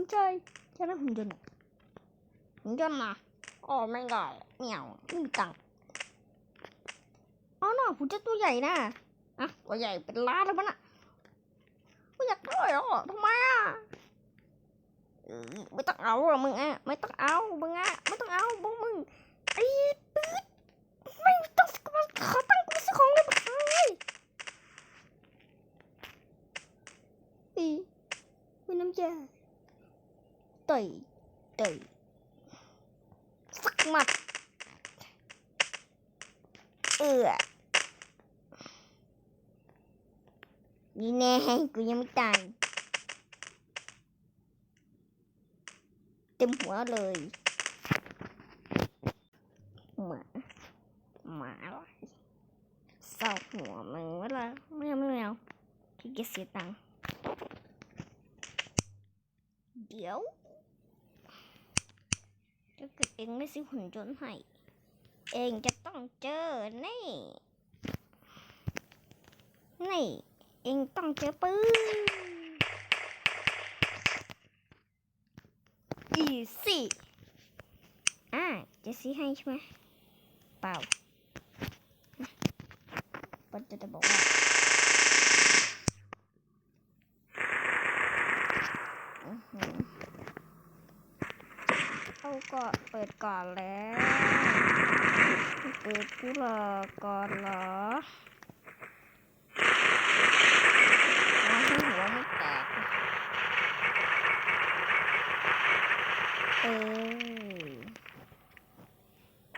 นใจใช่ไหมหุ่นยนต์หุ่นยนต์นะอ๋อไม่ได้เหมียวไม่มีตังค์อ๋อน่ะหุ่นยนต์ตัวใหญ่นะอะตัวใหญ่เป็นล้านแล้วมันอะไม่อยากได้หรอทำไมอะไม่ต้องเอาหรอกมึงอะไม่ต้องเอามึงอะไม่ต้องเอาพวกมึงไอ้ปื๊ดไม่ต้องขอตั้งค์กูซื้อของเลยมาขายอีมีน้ำใจ ต่อยต่อยสักหมัดเออนี่แน่กูยังไม่ตายเต็มหัวเลยหมาหมาอะไรเศร้าหัวมึงเวลาไม่เอาไม่เอาขี้เกียจเสียตังค์เดี๋ยว ถ้าเกิดเองไม่ซื้อหุ่นยนต์ให้ เองจะต้องเจอ นี่ นี่ เองต้องเจอปืนอีสี่อ่าจะซื้อให้ใช่ไหมเปล่าปันจะจะบอกว่าอือหือ เอาก็เปิดก่อนแล้วเปิดกูรอก่อนเหรอเอาให้หัวไม่แตกเออ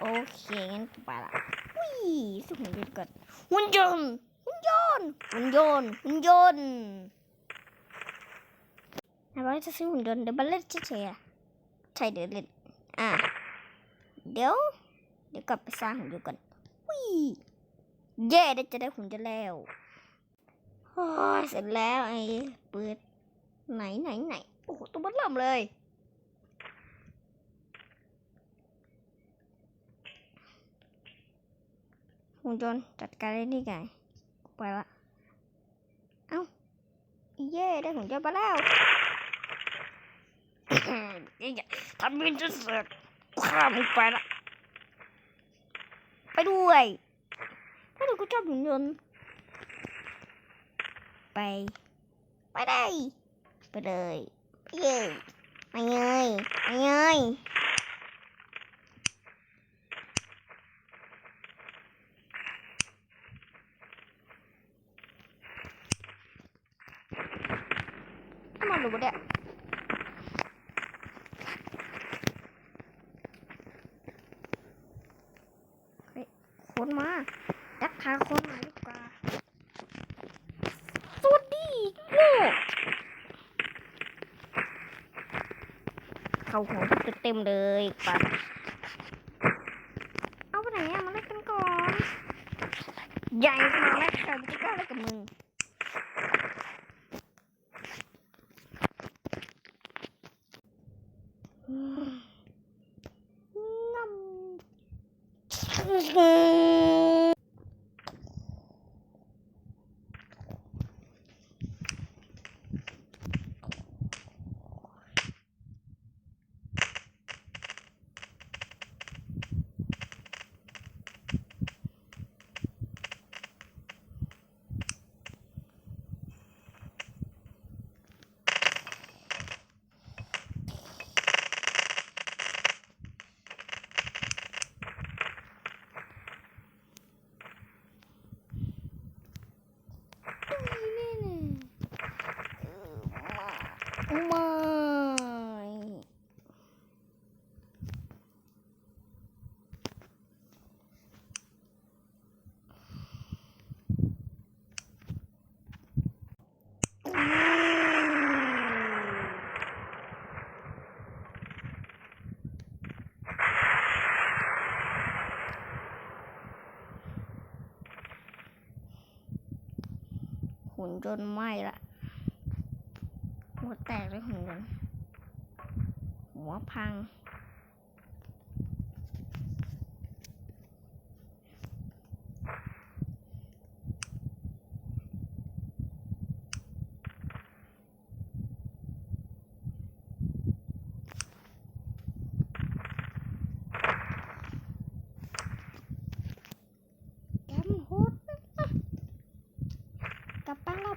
โอเคงั้นไปละวิ่งสุหุ่นยนต์ก่อนหุ่นยนต์หุ่นยนต์หุ่นยนต์หุ่นยนต์นะว่าจะซื้อหุ่นยนต์เดี๋ยวบัลเล่นเฉยๆใช่เดี๋ยวเล่น อะ เดี๋ยว เดี๋ยวกลับไปสร้างหุ่นยนต์ก่อนวิ่งเย่ได้จะได้หุ่นยนต์แล้วโอ้เสร็จแล้วไอ้เปิดไหนไหนไหนโอ้โหตัวมันเริ่มเลยหุ่นยนต์จัดการได้นี่ไงไปละเอ้าเย่ได้หุ่นยนต์มาแล้ว ทำมินจะเสกข้ามึงไปละไปด้วยถ้าดี๋ยวกูชอบหุ่นยนต์ไป ไปได้ ไปเลยเย้ไปเลยไปเลยถ้ามาดูเนี่ยเฮ้ยคนมา ดักพาคนมาดีกว่าสวัสดีโลกเขาหัวจะเต็มเลยปัดเอาไปไหนอะมาเล่นกันก่อน ใหญ่ขนาดนั้นใครมันจะกล้าเล่นกับมึงงำไม่ หุ่นจนไหม้ละหัวแตกเลยหุ่นยนต์หัวพัง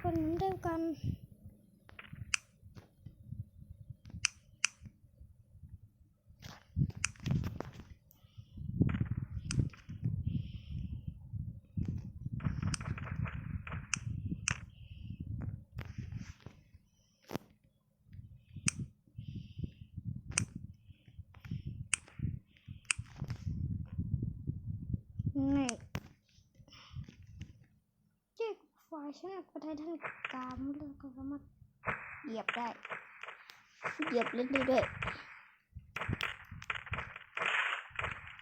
เหมือนเดิมกัน ไงเจ๊กฝ่ายชนะประเทศท่านกามเลยก็สามารถเหยียบได้ เหยียบเล่นได้ด้วย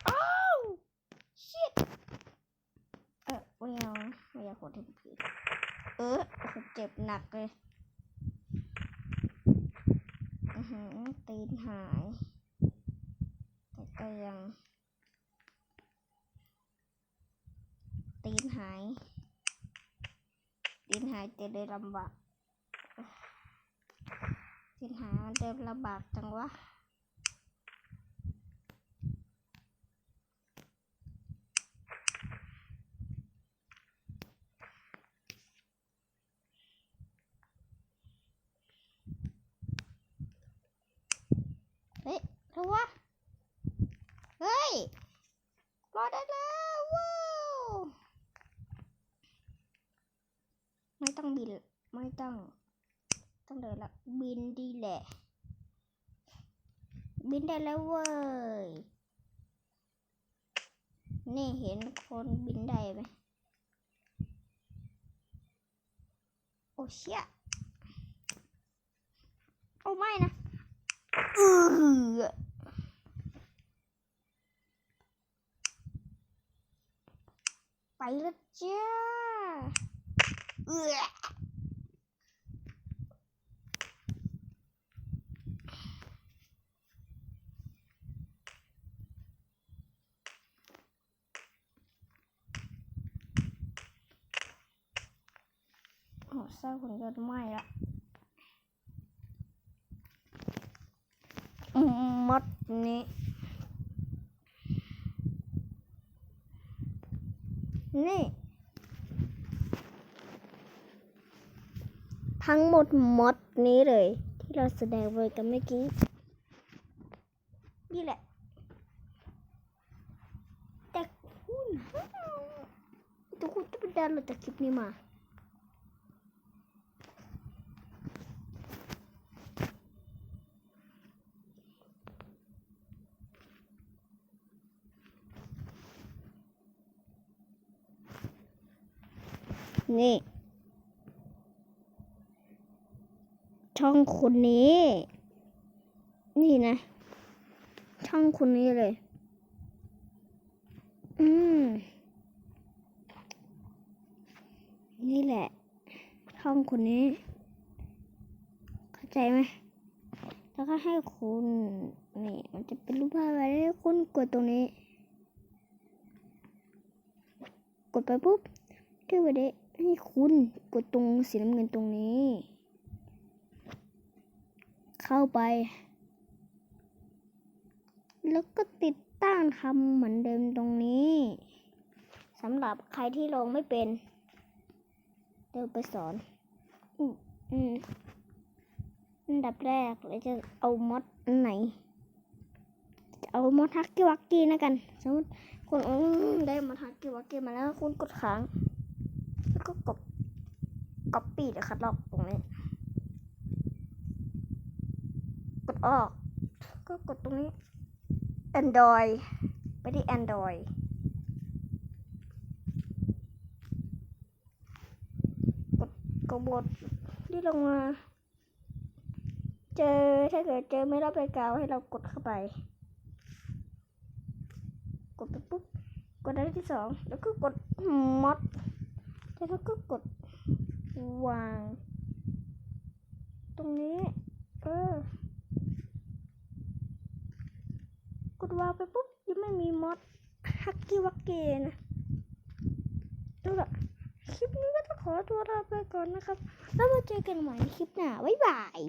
อ้าวชิตเออไม่เอาไม่อยากโหดที่พื้นเออเจ็บหนักเลยอือหือตีนหาย แต่ก็ยัง ตีนหาย ตีนหายแต่เดินลำบาก ตีนหายมันเดินลำบากจังวะเฮ้ยร็ววะเฮ้ยรอได้แล้วว้าวไม่ต้องบิน ไม่ต้อง ต้องเดินละบินดีแหละ บินได้แล้วเว้ย นี่เห็นคนบินได้ไหมโอ้เชี่ยโอ้ไม่นะเออไปแล้วจ้าเออโอ้ส ร้างหุ่นยนต์ไหม้ละมดนี้ นี่ ทั้งหมดมดนี้เลย ที่เราแสดงไว้กันเมื่อกี้ นี่แหละ แต่คุณทุกคนจะไปดาวน์โหลดจากคลิปนี้มา นี่ ช่องคนนี้ นี่นะ ช่องคนนี้เลย อืม นี่แหละ ช่องคนนี้ เข้าใจไหมแล้วก็ให้คุณนี่มันจะเป็นรูปภาพอะไรให้คุณกดตรงนี้ กดไปปุ๊บก็ไปได้ ให้คุณกดตรงสีน้ำเงินตรงนี้ เข้าไป แล้วก็ติดตั้งทำเหมือนเดิมตรงนี้สำหรับใครที่ลงไม่เป็น เดี๋ยวไปสอนอืมอันดับแรกเราจะเอามอดอันไหนจะเอามอดฮักกี้วักกี้นะกัน สมมติคุณได้มอดฮักกี้วักกี้มาแล้วคุณกดค้าง ก็กดก๊อปปี้เดี๋ยวคัดลอกตรงนี้ กดออก ก็กดตรงนี้ Android ไปที่ Android กดกดบทที่ลงมา เจอถ้าเกิดเจอไม่รับรายการให้เรากดเข้าไป กดไปปุ๊บ กดได้ที่สอง แล้วก็กดมอด แล้วเราก็กดวาง ตรงนี้ เออกดวางไปปุ๊บยังไม่มีมอดฮักกี้วักเกนะแล้วแบบคลิปนี้ก็ต้องขอตัวลาไปก่อนนะครับ แล้วมาเจอกันใหม่ในคลิปหน้า บ๊ายบาย